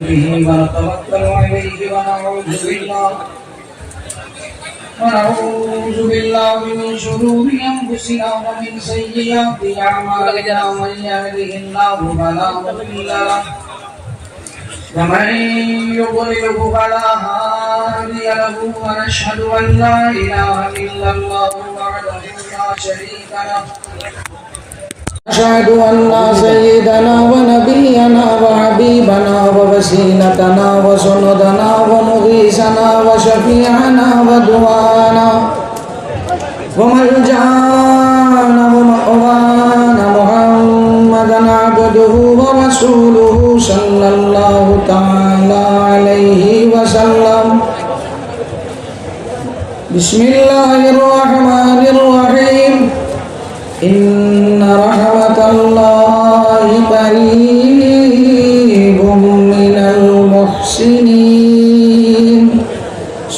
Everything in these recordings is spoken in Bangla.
به ونتوكل عليه ونعوذ بالله ونعوذ بالله من شرور انفسنا ومن سيئات اعمالنا من يهده الله فلا مضل له ومن يضلله فلا هادي له ونشهد ان لا اله الا الله وحده لا شريك له أشهد أن سيدنا ونبينا وحبيبنا ووسيلتنا وسندنا ومغيثنا وشفيعنا ودعانا وملجانا ومأوانا محمدا عبده ورسوله صلى الله تعالى عليه وسلم بسم الله الرحمن الرحيم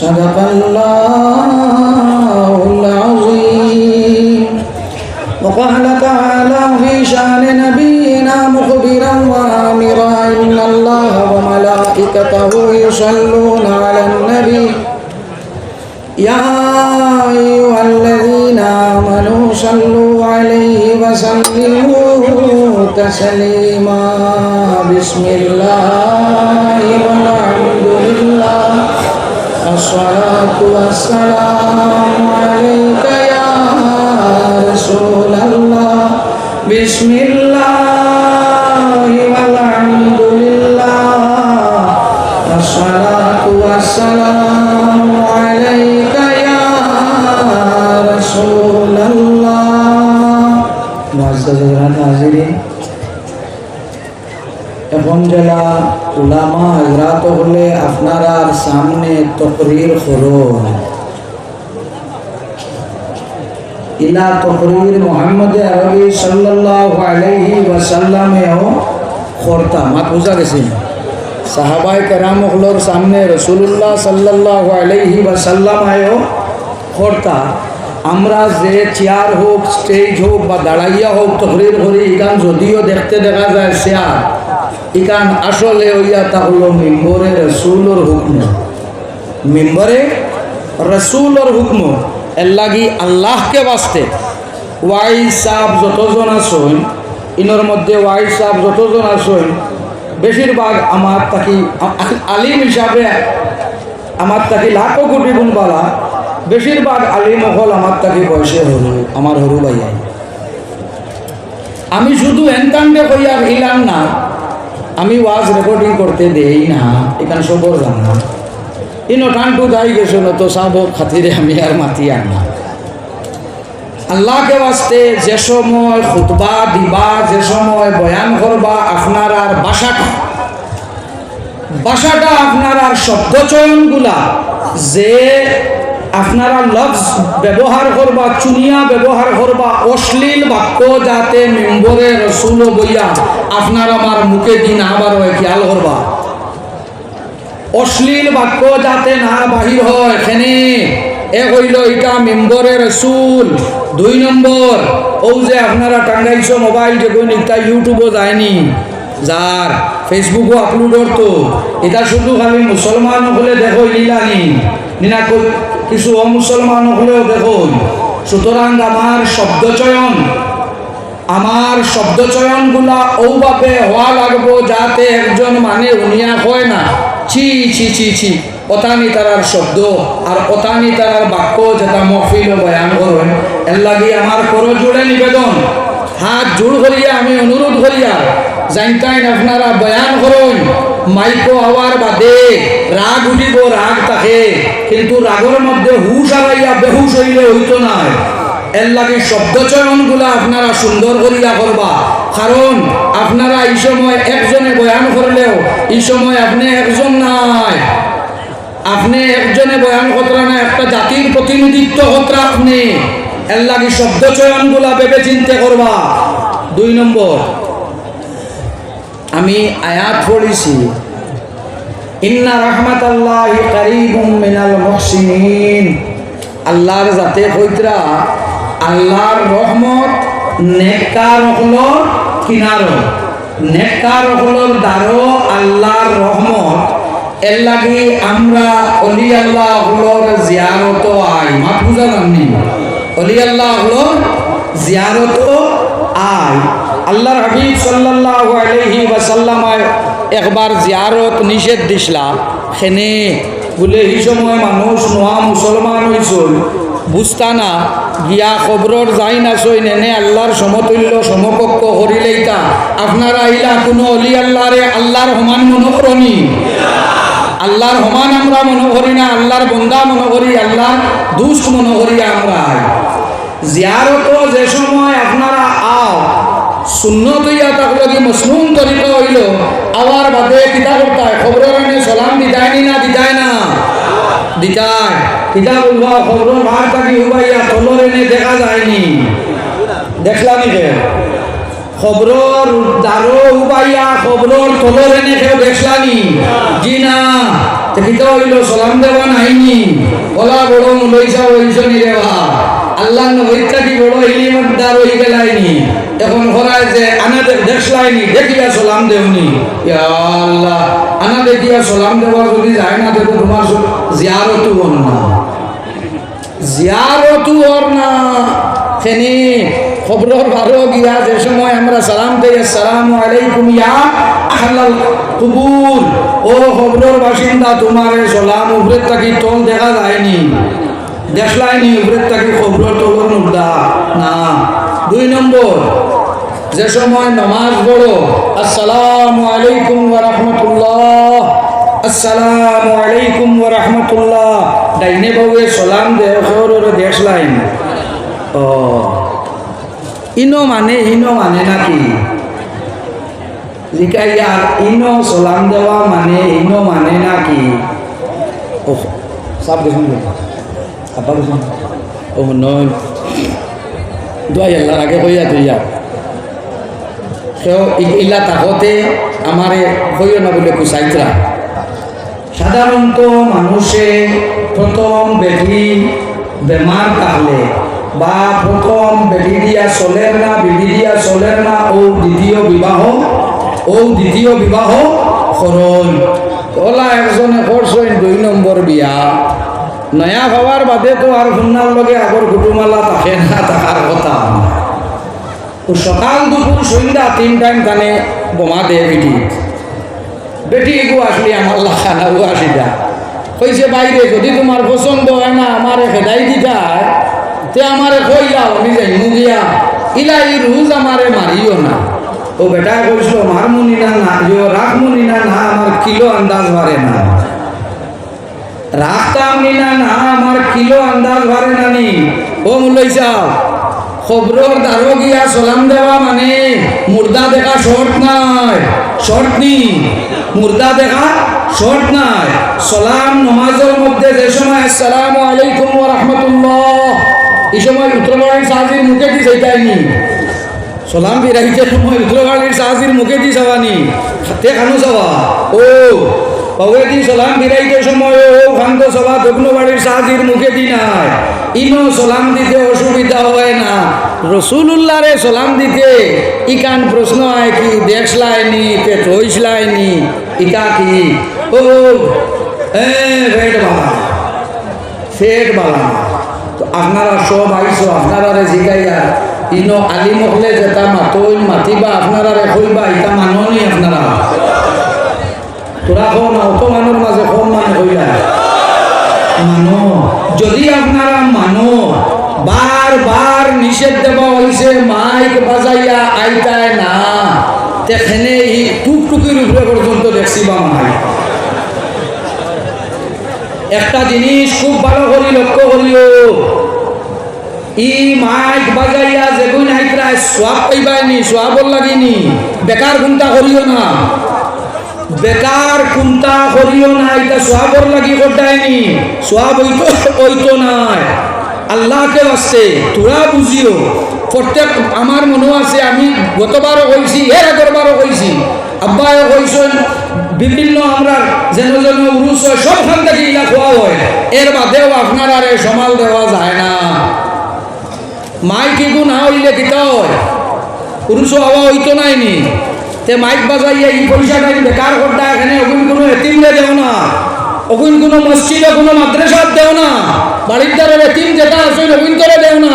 صدق الله العظيم. وقال تعالى في شأن نبينا مخبرا وآمرا إن الله وملائكته يصلون على النبي. يا أيها الذين آمنوا صلوا عليه وسلموا تسليما. بسم الله والحمد لله. الصلاة والسلام عليك يا رسول الله بسم الله والحمد لله الصلاة والسلام এখন জেলা উলামা হজরাত হলে আপনার সামনে তকরির করুন। ইলা তকরির মোহাম্মদ আরবি সাল্লাল্লাহু আলাইহি ওয়াসাল্লামেও খরতা মাত বুঝা গেছে? সাহাবাই কেরাম হলোর সামনে রসুল্লাহ সাল্লাহ আলাইহি বা সাল্লাম আয়ও খরতা আমরা যে চেয়ার হোক, স্টেজ হোক বা দাঁড়াইয়া হোক তকরির করি ইকান যদিও দেখতে দেখা যায়, চেয়ার। ইকান আসলে হইয়া তা হলো মেম্বরে রসুলোর হুকম। মেম্বরে রসুলোর হুকম। এর লাগি আল্লাহকে বাঁচতে। ওয়াই সাহ যতজন আসন ইনোর মধ্যে ওয়াই সাহ যতজন আসন বেশিরভাগ আমার তাকি আলিম হিসাবে আমার তাকি লাখো কোটি গুণ বালা। বেশিরভাগ আলিম হল আমার তাকি বয়সে হরু আমার হরু ভাইয়াই আমি শুধু এনকান্ডে কইয়া ইলাম না আমি ওয়াজ রেকর্ডিং করতে দেই না। এখানে সবর জানা ইনো টানটু দাই গেছো না, তো সাব খাতিরে আমি আর মাতি আর না। আল্লাহকে বাস্তে যে সময় খুতবা দিবা, যে সময় বয়ান করবা, আপনার আর বাসাটা। বাসাটা আপনার আর শব্দ শব্দচয়নগুলা যে আপনারা লফজ ব্যবহার করবা, চুনিয়া ব্যবহার করবা, অশ্লীল বাক্য যাতে মেম্বরে রসুল বইয়া আপনার আমার মুখে দিন আবার খেয়াল করবা। অশ্লীল বাক্য যাতে না বাহির হয় এখানে এ হইল এটা মেম্বরের রসুল। দুই নম্বর ও যে আপনারা টাঙ্গাইছ মোবাইল যে কোন এটা ইউটিউবও যায়নি। যার ফেসবুকও আপলোড করতো। এটা শুধু খালি মুসলমান হলে দেখো ইলানি নিনা কিছু অমুসলমান হলেও দেখো সুতরাং আমার শব্দচয়ন আমার শব্দচয়নগুলা ওভাবে হওয়া লাগবো যাতে একজন মানে উনিয়া হয় না। ছি ছি ছি ছি, অতানি তারার শব্দ আর অতানি তারার বাক্য যেটা মফিল বয়ান করেন, এর লাগি আমার করো জুড়ে নিবেদন। হাত জোড় করিয়া আমি অনুরোধ করিয়া জানতাইন আপনারা বয়ান করুন। মাইকো হওয়ার বাদে রাগ উঠিব, রাগ থাকে। কিন্তু রাগের মধ্যে হুশ হারাইয়া বেহুশ হইলে হইতো না। এর লাগে শব্দচয়নগুলো আপনারা সুন্দর করিয়া করবা। কারণ আপনারা এই সময় একজনে বয়ান করলেও, এই সময় আপনি একজন নাই। আপনি একজনে বয়ান কতরা না, একটা জাতির প্রতিনিধিত্ব কতরা আপনি। এর লাগে শব্দচয়নগুলা ভেবে চিন্তে করবা। দুই নম্বর আমি আয়াত পড়েছি, ইন্না রহমত আল্লাহ করিবুম মিনাল মুহসিনিন। আল্লাহর জাতে কইতরা আল্লাহর রহমত নেককার হলো কিনারো, নেককার হলোর দ্বারো আল্লাহর রহমত। এর লাগি আমরা অলি আল্লাহ হলোর জিয়ারত আই মা পূজা জাননি অলি আল্লাহ হলোর জিয়ারত আই আল্লাহর হাবিব সাল্লাল্লাহু আলাইহি ওয়াসাল্লাম একবার জিয়ারত নিষেধ দিছলা সেনে বলে, এই সময় মানুষ নোয়া মুসলমান হয়েছিল বুঝতা না, গিয়া খবরর যাই নাচই সই নেনে আল্লাহর সমতুল্য সমকক্ষ হরিলেইতা আপনারা আইলা কোনো অলি আল্লাহরে, আল্লাহর সমান মনে আল্লাহর সমান আমরা মনে করি না, আল্লাহর বন্দা মনে করি, আল্লাহর দুষ্ট মনে করি আমরা। জিয়ারত যে সময় আপনারা আও সুন্নত ইয়া থাকল কি মসনুম তরিকা হইল, আওয়ার বাদে কিতা করতায় খবরের আনে সালাম দিতায় নি না দিতায় না। দিতায় কিতা বলবা খবরের ভার থাকি হুবাইয়া তলর এনে দেখা যায়নি। দেখলাম কে? খবরর দারো হুবাইয়া খবরর তলর এনে কেউ দেখলানি জি না। কিতা হইল, সালাম দেওয়া নাইনি। ওলা বড় লইসা হইছ নি রেবা আল্লাহ নবীটা কি বড় ইলিমদার হই গেলাইনি। এখন হরায় যে আনাদের দেখলাইনি দেখিয়া সালাম ইয়া আল্লাহ আনা দেখিয়া সালাম দেওয়া যদি যায় না, দেখো তোমার জিয়ারতু হন না। জিয়ারতু হর না। খেনি খবরর ভালো গিয়া যে সময় আমরা সালাম দেই, আসসালামু আলাইকুম ইয়া আহলাল কুবুর। ও খবরর বাসিন্দা, তোমার সালাম উপরে তাকি তল দেখা যায়নি। দেখলাইনি উপরে তাকি খবর মুদ্দা না দুই নম্বর, যে সময় নামাজ পড়ো, আসসালামু আলাইকুম ওয়া রাহমাতুল্লাহ। আসসালামু আলাইকুম ওয়া রাহমাতুল্লাহ। ডাইনে বাউয়ে সালাম দে ওরে দেখলাইন ও, ইনো মানে ইনো মানে নাকি? জিকাইয়া ইনো সালাম দেওয়া মানে ইনো মানে নাকি? ও সব দেখুন। আপা দেখুন। ও নয়। দোয়াই আল্লাহর আগে হইয়া সেও ইলা তাকতে আমারে হইও না বলে কুসাইতরা। সাধারণত মানুষে প্রথম বেটি বেমার থাকলে বা প্রথম বেটি দিয়া চলের না, বিবি দিয়া চলের না, ও দ্বিতীয় বিবাহ, ও দ্বিতীয় বিবাহ করল ওলা একজনে করছেন দুই নম্বর বিয়া। নয়া হওয়ার বাদে তো আর সুন্নার লগে আগর কুটুমালা থাকে না থাকার কথা। ও সকাল, দুপুর, সন্ধ্যা তিন টাইম কানে বোমা দে বেটি বেটি গু আসলি আমার লাখানা গু কইছে, বাইরে যদি তোমার পছন্দ হয় না, আমারে খেদাই দিতায় তে আমারে কইলাও আমি যাই মুগিয়া ইলাই রুজ আমারে মারিও না। ও বেটা কইছিল মারমুনি না না রাখমুনি না না, আমার কিলো আন্দাজ মারে না। রাখতাম নি না না আমার কিলো আন্দাজ মারে না নি। ও মুলইসা খবরর দারো গিয়া সালাম দেওয়া মানে মুর্দা দেখা শর্ট নাই শর্ট নি। মুর্দা দেখা শর্ট নাই। সালাম নমাজের মধ্যে যে সময়, আসসালামু আলাইকুম ওয়া রাহমাতুল্লাহ। এই সময় উত্তরবাড়ির সাহায্যের মুখে দি সেইটাইনি সালাম বিরাইতে সময় উত্তরবাড়ির সাহায্যের মুখে দি যাওয়ানি তে খানো যাওয়া ও দি সালাম বিরাইতে সময় খান্ত সভা দগ্ন বাড়ির সাহায্যের মুখে দি নাই ইনো সালাম দিতে অসুবিধা হয় না। রসুল্লাহ রে সালাম দিতে ইকান প্রশ্ন হয় কি দেখলাইনি তে থইসলাইনি ইকা কি? ও ফেট বালা। ফেট বালা। তো আপনারা সব আইসো আপনারা রে জিগাইয়া, ইনো আলি মহলে যেটা মাতই মাতিবা আপনারা রে কইবা ইটা মাননি আপনারা। তোরা কো না মাঝে কম মানে কইলা মানো, যদি আপনারা মানো, বার বার নিষেধ দেওয়া হয়েছে মাইক বাজাইয়া আইতায় না, তেখানে এই টুকটুকির উপরে পর্যন্ত দেখছি বা মাইক একটা জিনিস খুব ভালো করি লক্ষ্য করিও। ই মাইক বাজাইয়া যেগুন আইতরা সোয়াব পাইবাইনি সোয়াবর লাগিনি, বেকার ঘুমটা করিও না। বেকার কুন্তা করিও না, এটা সোয়াবর লাগি করতাইনি সোয়াব হইতো হইতো নাই। আল্লাহকে আসছে তোরা বুঝিও। প্রত্যেক আমার মনে আছে, আমি গতবারও কইছি, এর আগরবারও কইছি। আব্বাও কইছেন, বিভিন্ন আমরা যেন যেন উরুস হয়, সবখান থেকে ইলা খোয়া হয়। এর বাদেও আপনার আর সমাল দেওয়া যায় না। মাইক এগু না হইলে কিতা হয়? উরুস হওয়া হইতো নাইনি। তে মাইক বাজাইয়া এই পয়সাটা বেকার করতা এখানে ওগুলি কোনো এতিমরে দেও না। ওগুন কোনো মসজিদে কোনো মাদ্রাসা দেও না। বাড়ির দ্বারা এতিম যেটা আছে ওগুন করে দেও না।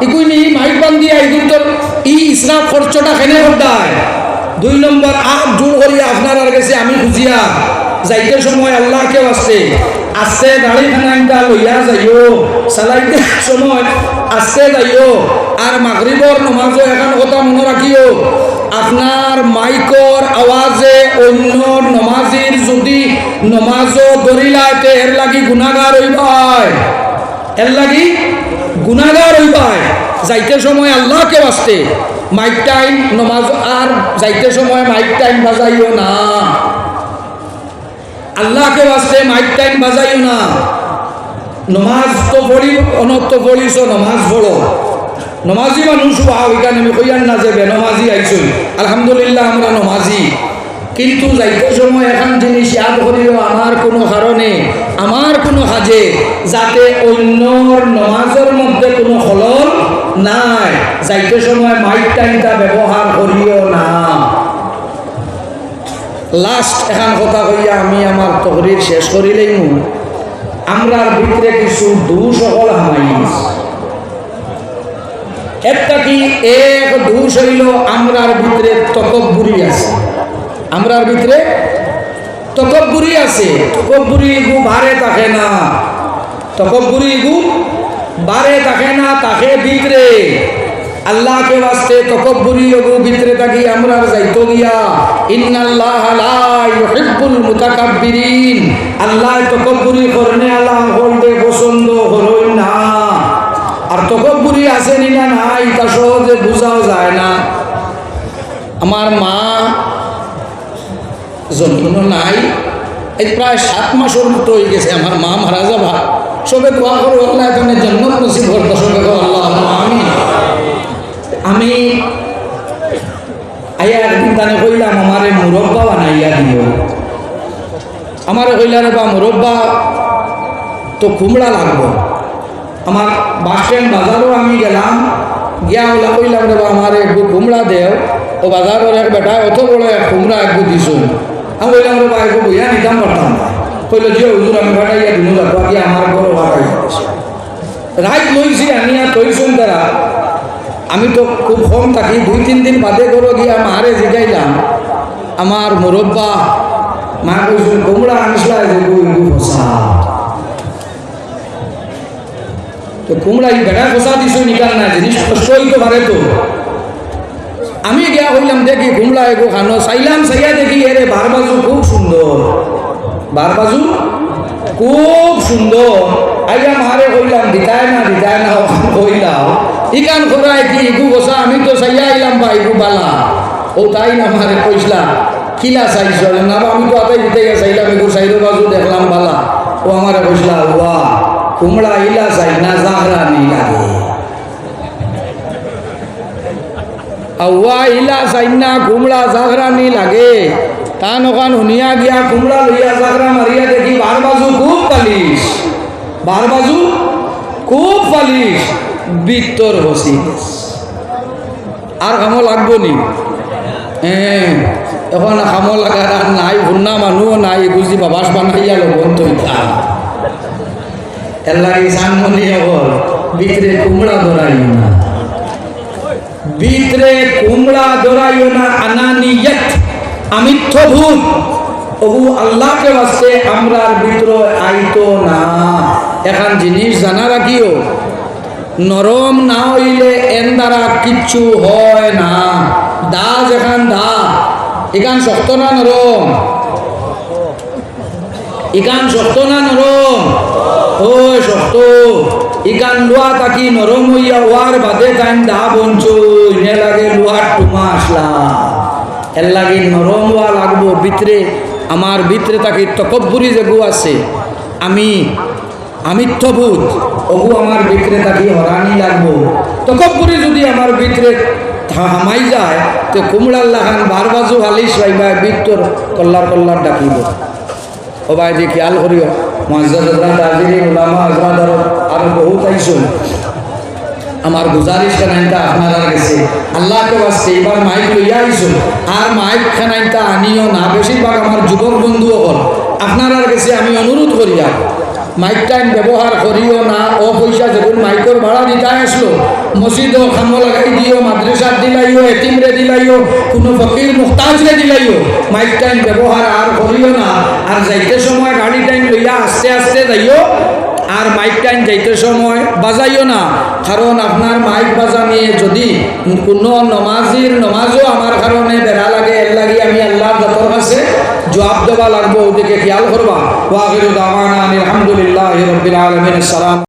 ইগুন ই মাইক বান্ধিয়া ইগুন তোর ই ইসরাফ খরচটা খেনে হড্ডায়? দুই নম্বর আগ জোর করি আপনার আর গেছে, আমি খুঁজিয়া। যাইতে সময় আল্লাহকে আসছে। আস্তে দাড়ি খানাইটা লইয়া যাইও। চালাইতে সময় আস্তে যাইও। আর মাগরিবর নমাজও এখন কথা মনে রাখিও আপনার মাইকর আওয়াজে অন্য নমাজির যদি নমাজও দরিলাইতে এর লাগি গুণাগার হইবাই। এর লাগি গুণাগার হইবাই। যাইতে সময় আল্লাহকে বাঁচতে। মাইক টাইম নমাজ আর যাইতে সময় মাইক টাইম বাজাইও না। আল্লাহকে বাঁচতে মাইক টাইম বাজাইও না। নমাজ তো পড়ি অনত পড়িছ, নমাজ পড়ো। নমাজি মানুষ ওইখানে আমি কইয়ান না যে বেনমাজি আইসই আলহামদুলিল্লাহ, আমরা নমাজি। কিন্তু যাইতে সময় এখন জিনিস ইয়াদ করিও আমার কোনো কারণে আমার কোনো কাজে যাতে অন্যর নমাজের মধ্যে কোনো খলল নাই। যাইতে সময় মাইক টাইমটা ব্যবহার করিও না। লাস্ট এখন কথা কইয়া আমি আমার তহরির শেষ করিলেই মু আমরার ভিতরে কিছু দু সকল হামাইস একটা কি এক দোষ হইল আমরার ভিতরে তকব্বুরি আছে। আমরার ভিতরে তকব্বুরি আছে। তকব্বুরি গু ভারে থাকে না। তকব্বুরি গু বারে থাকে না তাকে ভিতরে। আল্লাহকে বাস্তে তকব্বুরি গু ভিতরে থাকি আমরা যাইতো গিয়া। ইন্নাল্লাহ লা ইউহিব্বুল মুতাকাব্বিরিন। আল্লাহ তকব্বুরি করনে আল্লাহ বলতে পছন্দ আর তকব্বুরি আছে না নাই, তা সহজে বোঝাও যায় না। আমার মা জন্ম নাই, এই প্রায় সাত মাসের মতো হয়ে গেছে আমার মা মারা যাবা। সবে দোয়া করো, আল্লাহ এখানে জন্ম নসিব করতো সবে আল্লাহ আমি আমি আইয়া একদিন তানে কইলাম, আমারে মুরব্বা বানাইয়া দিও। আমারে কইলারে বা মুরব্বা, তো কুমড়া লাগবো। আমার বাস স্ট্যান্ড বাজারও আমি গেলাম গিয়া ওলা কইলাম রে বা আমার একটু কুমড়া দেও ও বাজারের এক বেটা অত বড় এক কুমড়া একটু দিছো আমি কইলাম রে বা একটু বইয়া নিতাম পারতাম না কইল যে হুজুর আমি ফাটাইয়া দিনু লাগবো গিয়া আমার ঘর ফাটাইয়া দিছে রাইত লইছি আনিয়া তৈছুন তারা আমি তো খুব কম থাকি দুই তিন দিন বাদে করো গিয়া মারে জিগাইলাম আমার মুরব্বা মা কইছিল কুমড়া আনসলা যে গুই গু ফসা তো কুমড়া বেড়া ফসা দিছ নিকাল না? জিনিস হইতে পারে তো। আমি গিয়া হইলাম দেখি কুমড়া এগো খানো। চাইলাম, চাইয়া দেখি এরে বার বাজু খুব সুন্দর বার বাজু খুব সুন্দর আইয়া মারে কইলাম দিতায় না দিতায় না কইলাম ইকান করায় কি ইগু বসা আমি তো চাইয়া আইলাম বা ইগু বালা ও তাই না মারে কইসলা কিলা চাইছ? না আমি তো আতাই দিতে চাইলাম এগু চাইরো বাজু দেখলাম বালা ও আমারে কইসলা ওয়া কুমড়া ইলা চাই না জাহরা নি লাগে আউয়া ইলা চাই না কুমড়া জাহরা নি লাগে তান ওখান শুনিয়া গিয়া কুমড়া লইয়া জাগরা মারিয়া দেখি বার বাজু খুব পালিশ বার বাজু খুব পালিশ বিত্তর হসি আর কামো লাগবো নি হ্যাঁ এখন কামো আর নাই ভুন্না মানুষও নাই বুঝি বাবাস বানাইয়া লগন তৈতা এর লাগে সানমনি হল ভিতরে কুমড়া ধরাইও না। ভিতরে কুমড়া ধরাইও না, আনানিয়ত, আমিত্বভূত। ওহু আল্লাহকে বাস্তে আমরার ভিতর আইতো না। এখন জিনিস জানা রাখিও, নরম না হইলে এন দ্বারা কিচ্ছু হয় না। দা যেখান দা, এখান শক্ত না নরম। ইকান শক্ত না নরম? ও শক্ত। ইকান লোয়া তাকি নরম হইয়া ওয়ার বাদে টাইম দা বঞ্চো লাগে লোহার টুমা আসলা। এর লাগে নরম হওয়া লাগবো। ভিতরে, আমার ভিতরে তাকে তকব্বুরি যেগু আছে। আমি আমিত্বভূত ওগু আমার ভিতরে তাকে হরানি লাগবো। তকব্বুরি যদি আমার ভিতরে হামাই যায়, তো কুমড়াল্লাহ খান বার বাজু হালিশ পাইবা ভিতর কল্লার কল্লার ডাকিব। ভাই যে খেয়াল করিও। আমি বহু আইসুন আমার গুজারিশ খানাইনটা আপনারা গেছে। আল্লাহকে বাসছে এবার মাইক লইয়া আইসুন আর মাইক খানাইনটা আনিও না, বেশিরভাগ আমার যুবক বন্ধু হল। আপনার গেছে, আমি অনুরোধ করিয়া। মাইক টাইম ব্যবহার করিও না অপয়সা মাইকর ভাড়া দিতে আসলো মসজিদ খামো লাগাই দিও মাদ্রাসার দিলাইও এতিমরে দিলাইও কোনো ফকির মুখতাজরে দিলাইও মাইক টাইম ব্যবহার আর করিও না। আর যাইতে সময় গাড়ি টাইম লইয়া আস্তে আস্তে যাইও। আর মাইক টাইম যাইতে সময় বাজাইও না। কারণ আপনার মাইক বাজানিয়ে যদি কোনো নমাজির নমাজও আমার কারণে বেড়া লাগে এর লাগি আমি আল্লাহর দতর কাছে জবাব দেওয়া লাগবো। ওদিকে খেয়াল করবা ওয়াহির দাওয়ানা আলহামদুলিল্লাহ রবিল আলমিন। সালাম